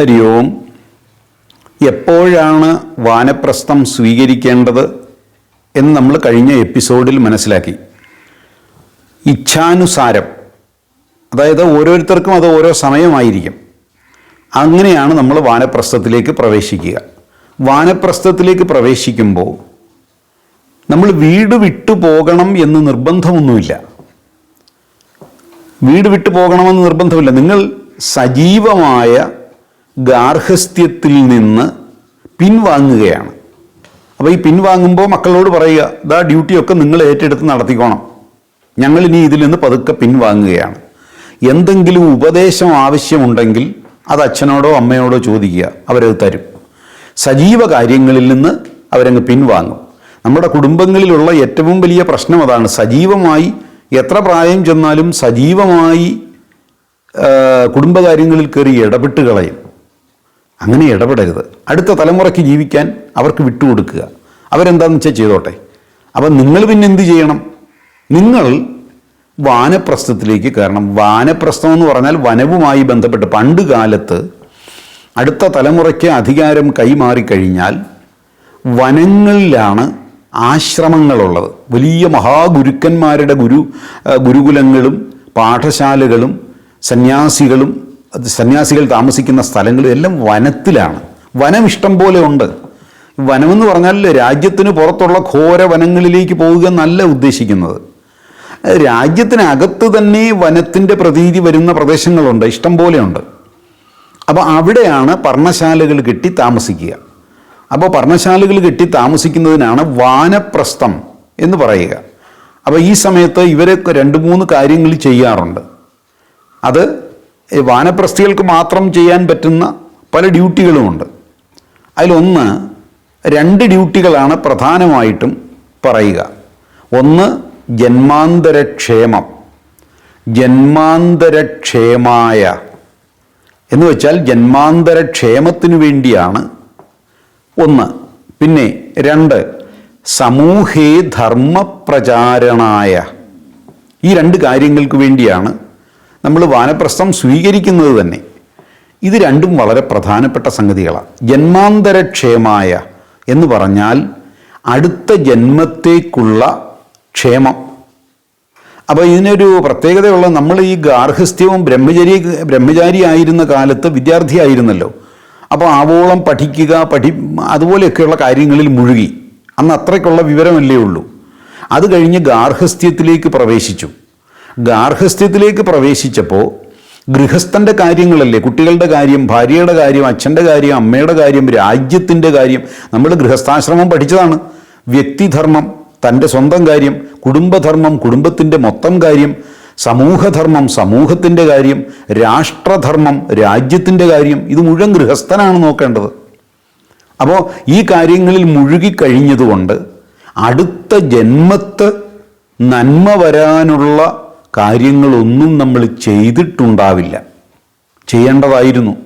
ഹരി ഓം എപ്പോഴാണ് വാനപ്രസ്ഥം സ്വീകരിക്കേണ്ടത് എന്ന് നമ്മൾ കഴിഞ്ഞ എപ്പിസോഡിൽ മനസ്സിലാക്കി. ഇച്ഛാനുസാരം അതായത് ഓരോരുത്തർക്കും അത് ഓരോ സമയമായിരിക്കും. അങ്ങനെയാണ് നമ്മൾ വാനപ്രസ്ഥത്തിലേക്ക് പ്രവേശിക്കുക. വാനപ്രസ്ഥത്തിലേക്ക് പ്രവേശിക്കുമ്പോൾ നമ്മൾ വീട് വിട്ടു പോകണം എന്ന് നിർബന്ധമൊന്നുമില്ല. വീട് വിട്ടു പോകണമെന്ന് നിർബന്ധമില്ല. നിങ്ങൾ സജീവമായ ഗാർഹസ്ഥ്യത്തിൽ നിന്ന് പിൻവാങ്ങുകയാണ്. അപ്പോൾ ഈ പിൻവാങ്ങുമ്പോൾ മക്കളോട് പറയുക ഇതാ ഡ്യൂട്ടിയൊക്കെ നിങ്ങൾ ഏറ്റെടുത്ത് നടത്തിക്കോണം. ഞങ്ങൾ ഇനി ഇതിൽ നിന്ന് പതുക്കെ പിൻവാങ്ങുകയാണ്. എന്തെങ്കിലും ഉപദേശം ആവശ്യമുണ്ടെങ്കിൽ അത് അച്ഛനോടോ അമ്മയോടോ ചോദിക്കുക അവരത് തരും. സജീവ കാര്യങ്ങളിൽ നിന്ന് അവരങ്ങ് പിൻവാങ്ങും. നമ്മുടെ കുടുംബങ്ങളിലുള്ള ഏറ്റവും വലിയ പ്രശ്നം അതാണ് സജീവമായി എത്ര പ്രായം ചെന്നാലും സജീവമായി കുടുംബകാര്യങ്ങളിൽ കയറി ഇടപെട്ട് കളയും. അങ്ങനെ ഇടപെടരുത്. അടുത്ത തലമുറയ്ക്ക് ജീവിക്കാൻ അവർക്ക് വിട്ടുകൊടുക്കുക. അവരെന്താണെന്ന് വെച്ചാൽ ചെയ്തോട്ടെ. അപ്പം നിങ്ങൾ പിന്നെ എന്ത് ചെയ്യണം? നിങ്ങൾ വാനപ്രസ്ഥത്തിലേക്ക് കയറണം. വാനപ്രസ്ഥം എന്ന് പറഞ്ഞാൽ വനവുമായി ബന്ധപ്പെട്ട് പണ്ട് കാലത്ത് അടുത്ത തലമുറയ്ക്ക് അധികാരം കൈമാറിക്കഴിഞ്ഞാൽ വനങ്ങളിലാണ് ആശ്രമങ്ങളുള്ളത്. വലിയ മഹാഗുരുക്കന്മാരുടെ ഗുരു ഗുരുകുലങ്ങളും പാഠശാലകളും സന്യാസികളും സന്യാസികൾ താമസിക്കുന്ന സ്ഥലങ്ങളും എല്ലാം വനത്തിലാണ്. വനം ഇഷ്ടം പോലെ ഉണ്ട്. വനമെന്ന് പറഞ്ഞാൽ രാജ്യത്തിന് പുറത്തുള്ള ഘോര വനങ്ങളിലേക്ക് പോവുക എന്നല്ല ഉദ്ദേശിക്കുന്നത്. രാജ്യത്തിനകത്ത് തന്നെ വനത്തിന്റെ പ്രതീതി വരുന്ന പ്രദേശങ്ങളുണ്ട് ഇഷ്ടം പോലെയുണ്ട് അപ്പോൾ അവിടെയാണ് പർണശാലകൾ കെട്ടി താമസിക്കുക. അപ്പോൾ പർണശാലകൾ കെട്ടി താമസിക്കുന്നതിനാണ് വാനപ്രസ്ഥം എന്ന് പറയുക. അപ്പോൾ ഈ സമയത്ത് ഇവരെ രണ്ട് മൂന്ന് കാര്യങ്ങൾ ചെയ്യാറുണ്ട്. അത് വാനപ്രസ്ഥികൾക്ക് മാത്രം ചെയ്യാൻ പറ്റുന്ന പല ഡ്യൂട്ടികളുമുണ്ട്. അതിലൊന്ന് രണ്ട് ഡ്യൂട്ടികളാണ് പ്രധാനമായിട്ടും പറയുക. ഒന്ന് ജന്മാന്തരക്ഷേമം. ജന്മാന്തരക്ഷേമായ. എന്ന് വെച്ചാൽ ജന്മാന്തരക്ഷേമത്തിനു വേണ്ടിയാണ്. ഒന്ന് പിന്നെ രണ്ട് സമൂഹേ ധർമ്മപ്രചാരണായ. ഈ രണ്ട് കാര്യങ്ങൾക്ക് വേണ്ടിയാണ് നമ്മൾ വാനപ്രസ്ഥം സ്വീകരിക്കുന്നത് തന്നെ. ഇത് രണ്ടും വളരെ പ്രധാനപ്പെട്ട സംഗതികളാണ് ജന്മാന്തരക്ഷേമായ എന്ന് പറഞ്ഞാൽ അടുത്ത ജന്മത്തേക്കുള്ള ക്ഷേമം. അപ്പോൾ ഇതിനൊരു പ്രത്യേകതയുള്ള നമ്മൾ ഈ ഗാർഹസ്ഥ്യവും ബ്രഹ്മചരി ബ്രഹ്മചാരി ആയിരുന്ന കാലത്ത് വിദ്യാർത്ഥിയായിരുന്നല്ലോ അപ്പോൾ ആവോളം പഠിക്കുക പഠി അതുപോലെയൊക്കെയുള്ള കാര്യങ്ങളിൽ മുഴുകി. അന്ന് അത്രയ്ക്കുള്ള വിവരമല്ലേ ഉള്ളൂ. അത് കഴിഞ്ഞ് ഗാർഹസ്ഥ്യത്തിലേക്ക് പ്രവേശിച്ചു. ഗാർഹസ്ഥ്യത്തിലേക്ക് പ്രവേശിച്ചപ്പോൾ ഗൃഹസ്ഥന്റെ കാര്യങ്ങളല്ലേ? കുട്ടികളുടെ കാര്യം ഭാര്യയുടെ കാര്യം അച്ഛന്റെ കാര്യം അമ്മയുടെ കാര്യം രാജ്യത്തിന്റെ കാര്യം. നമ്മൾ ഗൃഹസ്ഥാശ്രമം പഠിച്ചതാണ്. വ്യക്തിധർമ്മം തന്റെ സ്വന്തം കാര്യം കുടുംബധർമ്മം കുടുംബത്തിന്റെ മൊത്തം കാര്യം സമൂഹധർമ്മം സമൂഹത്തിന്റെ കാര്യം രാഷ്ട്രധർമ്മം രാജ്യത്തിന്റെ കാര്യം. ഇത് മുഴുവൻ ഗൃഹസ്ഥനാണ് നോക്കേണ്ടത്. അപ്പോൾ ഈ കാര്യങ്ങളിൽ മുഴുകിക്കഴിഞ്ഞതുകൊണ്ട് അടുത്ത ജന്മത്ത് നന്മ വരാനുള്ള കാര്യങ്ങളൊന്നും നമ്മൾ ചെയ്തിട്ടുണ്ടാവില്ല. ചെയ്യേണ്ടതായിരുന്നു.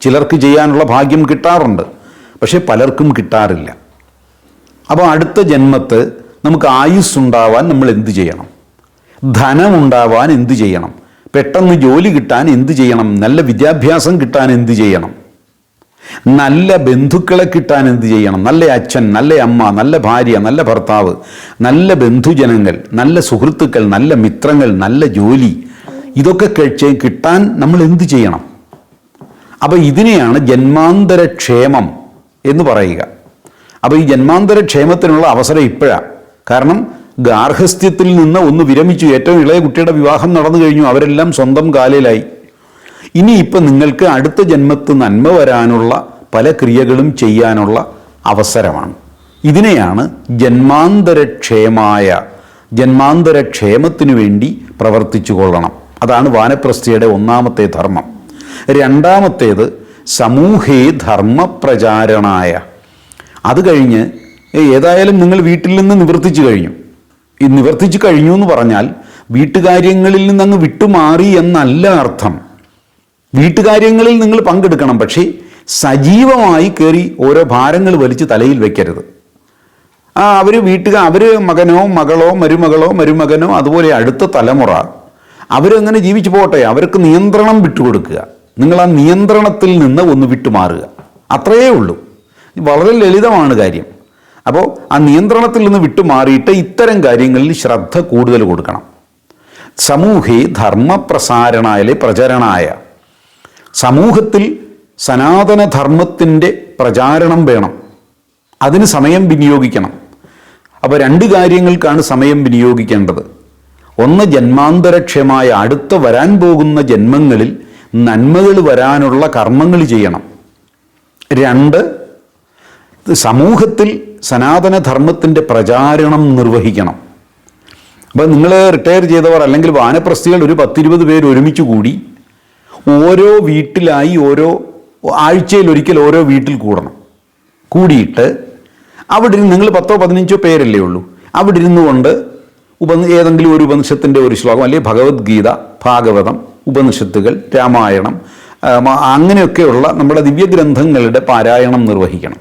ചിലർക്ക് ചെയ്യാനുള്ള ഭാഗ്യം കിട്ടാറുണ്ട്. പക്ഷേ പലർക്കും കിട്ടാറില്ല. അപ്പോൾ അടുത്ത ജന്മത്ത് നമുക്ക് ആയുസ് ഉണ്ടാവാൻ നമ്മൾ എന്ത് ചെയ്യണം? ധനം ഉണ്ടാവാൻ എന്ത് ചെയ്യണം? പെട്ടെന്ന് ജോലി കിട്ടാൻ എന്ത് ചെയ്യണം? നല്ല വിദ്യാഭ്യാസം കിട്ടാൻ എന്ത് ചെയ്യണം? നല്ല ബന്ധുക്കളെ കിട്ടാൻ എന്ത് ചെയ്യണം? നല്ല അച്ഛൻ നല്ല അമ്മ നല്ല ഭാര്യ നല്ല ഭർത്താവ് നല്ല ബന്ധുജനങ്ങൾ നല്ല സുഹൃത്തുക്കൾ നല്ല മിത്രങ്ങൾ നല്ല ജോലി ഇതൊക്കെ കഴിച്ച് കിട്ടാൻ നമ്മൾ എന്ത് ചെയ്യണം? അപ്പോൾ ഇതിനെയാണ് ജന്മാന്തര ക്ഷേമം എന്ന് പറയുക. അപ്പോൾ ഈ ജന്മാന്തര ക്ഷേമത്തിനുള്ള അവസരം ഇപ്പോഴാണ് കാരണം ഗാർഹസ്ഥ്യത്തിൽ നിന്ന് ഒന്ന് വിരമിച്ചു. ഏറ്റവും ഇളയ കുട്ടിയുടെ വിവാഹം നടന്നു കഴിഞ്ഞു. അവരെല്ലാം സ്വന്തം കാലിലായി. ഇനിയിപ്പോൾ നിങ്ങൾക്ക് അടുത്ത ജന്മത്ത് നന്മ വരാനുള്ള പല ക്രിയകളും ചെയ്യാനുള്ള അവസരമാണ്. ഇതിനെയാണ് ജന്മാന്തരക്ഷേമായ ജന്മാന്തരക്ഷേമത്തിനു വേണ്ടി പ്രവർത്തിച്ചു കൊള്ളണം. അതാണ് വാനപ്രസ്ഥയുടെ ഒന്നാമത്തെ ധർമ്മം. രണ്ടാമത്തേത് സമൂഹേ ധർമ്മപ്രചാരണായ. അത് കഴിഞ്ഞ് ഏതായാലും നിങ്ങൾ വീട്ടിൽ നിന്ന് നിവർത്തിച്ചു കഴിഞ്ഞു. നിവർത്തിച്ചു കഴിഞ്ഞു എന്ന് പറഞ്ഞാൽ വീട്ടുകാര്യങ്ങളിൽ നിന്നങ്ങ് വിട്ടുമാറി എന്നല്ല അർത്ഥം. വീട്ടുകാര്യങ്ങളിൽ നിങ്ങൾ പങ്കെടുക്കണം പക്ഷേ സജീവമായി കയറി ഓരോ ഭാരങ്ങൾ വലിച്ച് തലയിൽ വെക്കരുത്. ആ അവർ വീട്ടുകാർ അവർ മകനോ മകളോ മരുമകളോ മരുമകനോ അതുപോലെ അടുത്ത തലമുറ അവരങ്ങനെ ജീവിച്ചു പോട്ടെ? അവർക്ക് നിയന്ത്രണം വിട്ടുകൊടുക്കുക. നിങ്ങൾ ആ നിയന്ത്രണത്തിൽ നിന്ന് ഒന്ന് വിട്ടുമാറുക. അത്രയേ ഉള്ളൂ. വളരെ ലളിതമാണ് കാര്യം. അപ്പോൾ ആ നിയന്ത്രണത്തിൽ നിന്ന് വിട്ടുമാറിയിട്ട് ഇത്തരം കാര്യങ്ങളിൽ ശ്രദ്ധ കൂടുതൽ കൊടുക്കണം. സമൂഹേ ധർമ്മപ്രസാരണായാലേ പ്രചരണായ. സമൂഹത്തിൽ സനാതനധർമ്മത്തിന്റെ പ്രചാരണം വേണം. അതിന് സമയം വിനിയോഗിക്കണം. അപ്പോൾ രണ്ട് കാര്യങ്ങൾക്കാണ് സമയം വിനിയോഗിക്കേണ്ടത്. ഒന്ന് ജന്മാന്തരക്ഷമായ അടുത്ത വരാൻ പോകുന്ന ജന്മങ്ങളിൽ നന്മകൾ വരാനുള്ള കർമ്മങ്ങൾ ചെയ്യണം. രണ്ട് സമൂഹത്തിൽ സനാതനധർമ്മത്തിന്റെ പ്രചാരണം നിർവഹിക്കണം. അപ്പോൾ നിങ്ങൾ റിട്ടയർ ചെയ്തവർ അല്ലെങ്കിൽ വാനപ്രസ്ഥികൾ ഒരു പത്തിരുപത് പേര് ഒരുമിച്ച് കൂടി ഓരോ വീട്ടിലായി ഓരോ ആഴ്ചയിൽ ഒരിക്കൽ ഓരോ വീട്ടിൽ കൂടണം. കൂടിയിട്ട് അവിടെ ഇരുന്ന് നിങ്ങൾ പത്തോ പതിനഞ്ചോ പേരല്ലേ ഉള്ളൂ. അവിടെ ഇരുന്നു കൊണ്ട് ഉപ ഏതെങ്കിലും ഒരു ഉപനിഷത്തിന്റെ ഒരു ശ്ലോകം അല്ലെങ്കിൽ ഭഗവത്ഗീത ഭാഗവതം ഉപനിഷത്തുകൾ രാമായണം അങ്ങനെയൊക്കെയുള്ള നമ്മുടെ ദിവ്യഗ്രന്ഥങ്ങളുടെ പാരായണം നിർവഹിക്കണം.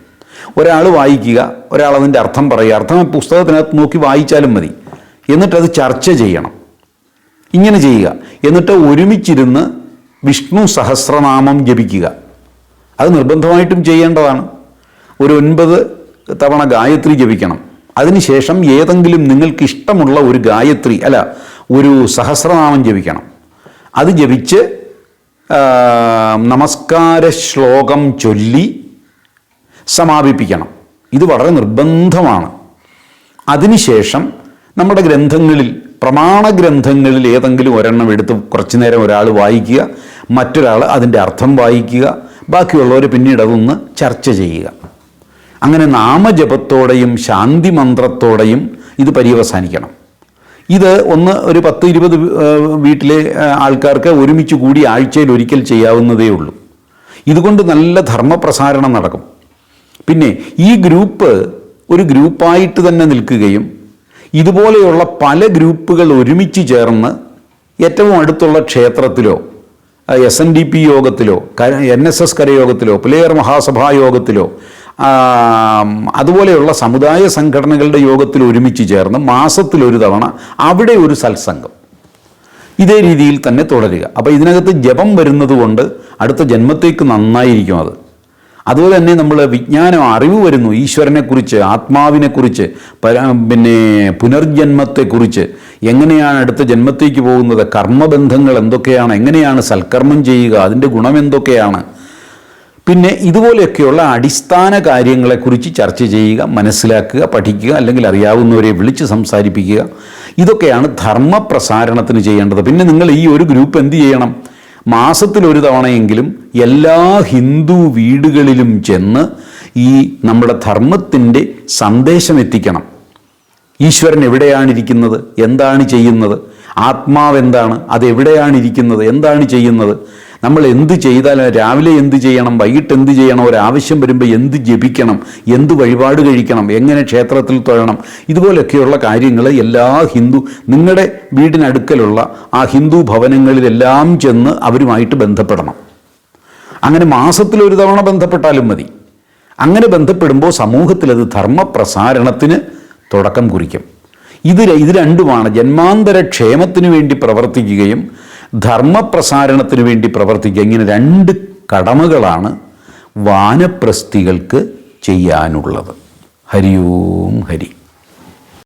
ഒരാൾ വായിക്കുക ഒരാൾ അതിന്റെ അർത്ഥം പറയുക അർത്ഥം പുസ്തകത്തിനകത്ത് നോക്കി വായിച്ചാലും മതി. എന്നിട്ടത് ചർച്ച ചെയ്യണം. ഇങ്ങനെ ചെയ്യുക. എന്നിട്ട് ഒരുമിച്ചിരുന്ന് വിഷ്ണു സഹസ്രനാമം ജപിക്കുക. അത് നിർബന്ധമായിട്ടും ചെയ്യേണ്ടതാണ്. ഒരു ഒൻപത് തവണ ഗായത്രി ജപിക്കണം. അതിനുശേഷം ഏതെങ്കിലും നിങ്ങൾക്ക് ഇഷ്ടമുള്ള ഒരു ഗായത്രി അല്ല ഒരു സഹസ്രനാമം ജപിക്കണം. അത് ജപിച്ച് നമസ്കാര ശ്ലോകം ചൊല്ലി സമാപിപ്പിക്കണം. ഇത് വളരെ നിർബന്ധമാണ്. അതിനുശേഷം നമ്മുടെ ഗ്രന്ഥങ്ങളിൽ പ്രമാണ ഗ്രന്ഥങ്ങളിൽ ഏതെങ്കിലും ഒരെണ്ണം എടുത്ത് കുറച്ചു നേരം ഒരാൾ വായിക്കുക മറ്റൊരാൾ അതിന്റെ അർത്ഥം വായിക്കുക ബാക്കിയുള്ളവർ പിന്നീട് അതൊന്ന് ചർച്ച ചെയ്യുക. അങ്ങനെ നാമജപത്തോടെയും ശാന്തി മന്ത്രത്തോടെയും ഇത് പര്യവസാനിക്കണം. ഇത് ഒന്ന് ഒരു പത്ത് ഇരുപത് വീട്ടിലെ ആൾക്കാർക്ക് ഒരുമിച്ച് കൂടി ആഴ്ചയിൽ ഒരിക്കൽ ചെയ്യാവുന്നതേ ഉള്ളൂ. ഇതുകൊണ്ട് നല്ല ധർമ്മപ്രസാരണം നടക്കും. പിന്നെ ഈ ഗ്രൂപ്പ് ഒരു ഗ്രൂപ്പായിട്ട് തന്നെ നിൽക്കുകയും ഇതുപോലെയുള്ള പല ഗ്രൂപ്പുകൾ ഒരുമിച്ച് ചേർന്ന് ഏറ്റവും അടുത്തുള്ള ക്ഷേത്രത്തിലോ എസ് എൻ ഡി പി യോഗത്തിലോ എൻ എസ് എസ് കരയോഗത്തിലോ പുലയർ മഹാസഭാ യോഗത്തിലോ അതുപോലെയുള്ള സമുദായ സംഘടനകളുടെ യോഗത്തിൽ ഒരുമിച്ച് ചേർന്ന് മാസത്തിലൊരു തവണ അവിടെ ഒരു സത്സംഗം. ഇതേ രീതിയിൽ തന്നെ തുടരുക. അപ്പോൾ ഇതിനകത്ത് ജപം വരുന്നത് കൊണ്ട് അടുത്ത ജന്മത്തേക്ക് നന്നായിരിക്കും അത്. അതുപോലെ തന്നെ നമ്മൾ വിജ്ഞാനം അറിവ് വരുന്നു. ഈശ്വരനെക്കുറിച്ച് ആത്മാവിനെക്കുറിച്ച് പിന്നെ പുനർജന്മത്തെക്കുറിച്ച്. എങ്ങനെയാണ് അടുത്ത ജന്മത്തേക്ക് പോകുന്നത്? കർമ്മബന്ധങ്ങൾ എന്തൊക്കെയാണ്? എങ്ങനെയാണ് സൽക്കർമ്മം ചെയ്യുക? അതിന്റെ ഗുണം എന്തൊക്കെയാണ്? പിന്നെ ഇതുപോലെയൊക്കെയുള്ള അടിസ്ഥാന കാര്യങ്ങളെക്കുറിച്ച് ചർച്ച ചെയ്യുക മനസ്സിലാക്കുക പഠിക്കുക അല്ലെങ്കിൽ അറിയാവുന്നവരെ വിളിച്ച് സംസാരിപ്പിക്കുക. ഇതൊക്കെയാണ് ധർമ്മപ്രസാരണത്തിന് ചെയ്യേണ്ടത്. പിന്നെ നിങ്ങൾ ഈ ഒരു ഗ്രൂപ്പ് എന്ത് ചെയ്യണം? മാസത്തിൽ ഒരു തവണയെങ്കിലും എല്ലാ ഹിന്ദു വീടുകളിലും ചെന്ന് ഈ നമ്മുടെ ധർമ്മത്തിന്റെ സന്ദേശം എത്തിക്കണം ഈശ്വരൻ എവിടെയാണ് ഇരിക്കുന്നത് എന്താണ് ചെയ്യുന്നത്? ആത്മാവ് എന്താണ്? എന്താണ് ചെയ്യുന്നത്? നമ്മൾ എന്ത് ചെയ്താലും രാവിലെ എന്ത് ചെയ്യണം വൈകിട്ട് എന്ത് ചെയ്യണം ഒരാവശ്യം വരുമ്പോൾ എന്ത് ജപിക്കണം എന്ത് വഴിപാട് കഴിക്കണം എങ്ങനെ ക്ഷേത്രത്തിൽ തൊഴണം ഇതുപോലെയൊക്കെയുള്ള കാര്യങ്ങൾ എല്ലാ ഹിന്ദു നിങ്ങളുടെ വീടിനടുക്കലുള്ള ആ ഹിന്ദു ഭവനങ്ങളിലെല്ലാം ചെന്ന് അവരുമായിട്ട് ബന്ധപ്പെടണം. അങ്ങനെ മാസത്തിൽ ഒരു തവണ ബന്ധപ്പെട്ടാലും മതി. അങ്ങനെ ബന്ധപ്പെടുമ്പോൾ സമൂഹത്തിൽ അത് ധർമ്മപ്രസാരണത്തിന് തുടക്കം കുറിക്കും. ഇത് ഇത് രണ്ടുമാണ് ജന്മാന്തര ക്ഷേമത്തിന് വേണ്ടി പ്രവർത്തിക്കുകയും ധർമ്മപ്രസാരണത്തിന് വേണ്ടി പ്രവർത്തിക്കുക. ഇങ്ങനെ രണ്ട് കടമകളാണ് വാനപ്രസ്ഥികൾക്ക് ചെയ്യാനുള്ളത്. ഹരിയോം ഹരി.